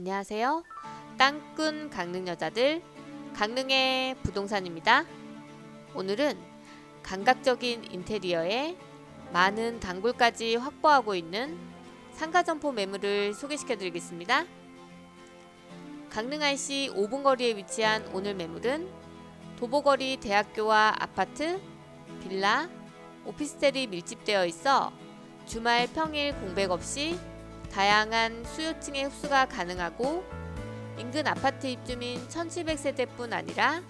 안녕하세요. 땅꾼 강릉 여자들 강릉의 부동산입니다. 오늘은 감각적인 인테리어에 많은 단골까지 확보하고 있는 상가 점포 매물을 소개시켜 드리겠습니다. 강릉 IC 5분 거리에 위치한 오늘 매물은 도보거리 대학교와 아파트, 빌라, 오피스텔이 밀집되어 있어 주말 평일 공백 없이 다양한 수요층의 흡수가 가능하고 인근 아파트 입주민 1700세대뿐 아니라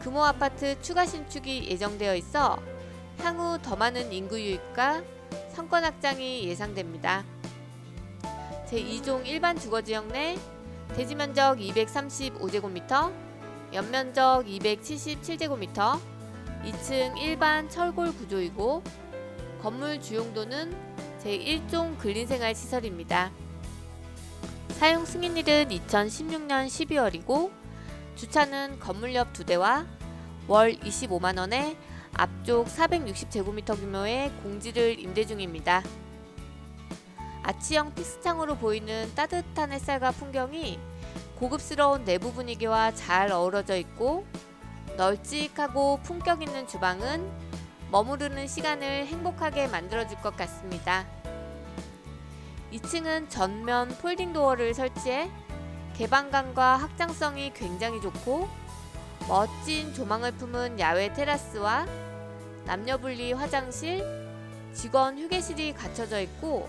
금호 아파트 추가 신축이 예정되어 있어 향후 더 많은 인구 유입과 상권 확장이 예상됩니다. 제2종 일반 주거지역 내 대지 면적 235제곱미터, 연면적 277제곱미터, 2층 일반 철골 구조이고 건물 주용도는 제1종 근린생활 시설입니다. 사용 승인일은 2016년 12월이고 주차는 건물 옆두 대와 월 25만 원에 앞쪽 460제곱미터 규모의 공지를 임대 중입니다. 아치형 픽스창으로 보이는 따뜻한 햇살과 풍경이 고급스러운 내부 분위기와 잘 어우러져 있고 널찍하고 품격 있는 주방은 머무르는 시간을 행복하게 만들어줄 것 같습니다. 2층은 전면 폴딩 도어를 설치해 개방감과 확장성이 굉장히 좋고 멋진 조망을 품은 야외 테라스와 남녀 분리 화장실, 직원 휴게실이 갖춰져 있고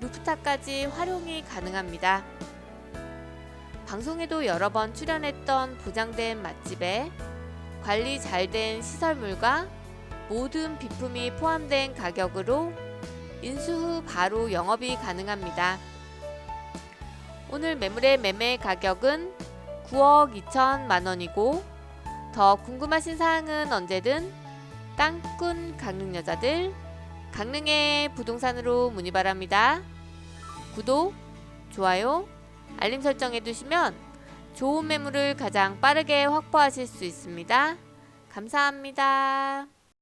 루프탑까지 활용이 가능합니다. 방송에도 여러 번 출연했던 보장된 맛집에 관리 잘 된 시설물과 모든 비품이 포함된 가격으로 인수 후 바로 영업이 가능합니다. 오늘 매물의 매매 가격은 9억 2천만 원이고 더 궁금하신 사항은 언제든 땅꾼 강릉 여자들 강릉의 부동산으로 문의 바랍니다. 구독, 좋아요, 알림 설정해 두시면 좋은 매물을 가장 빠르게 확보하실 수 있습니다. 감사합니다.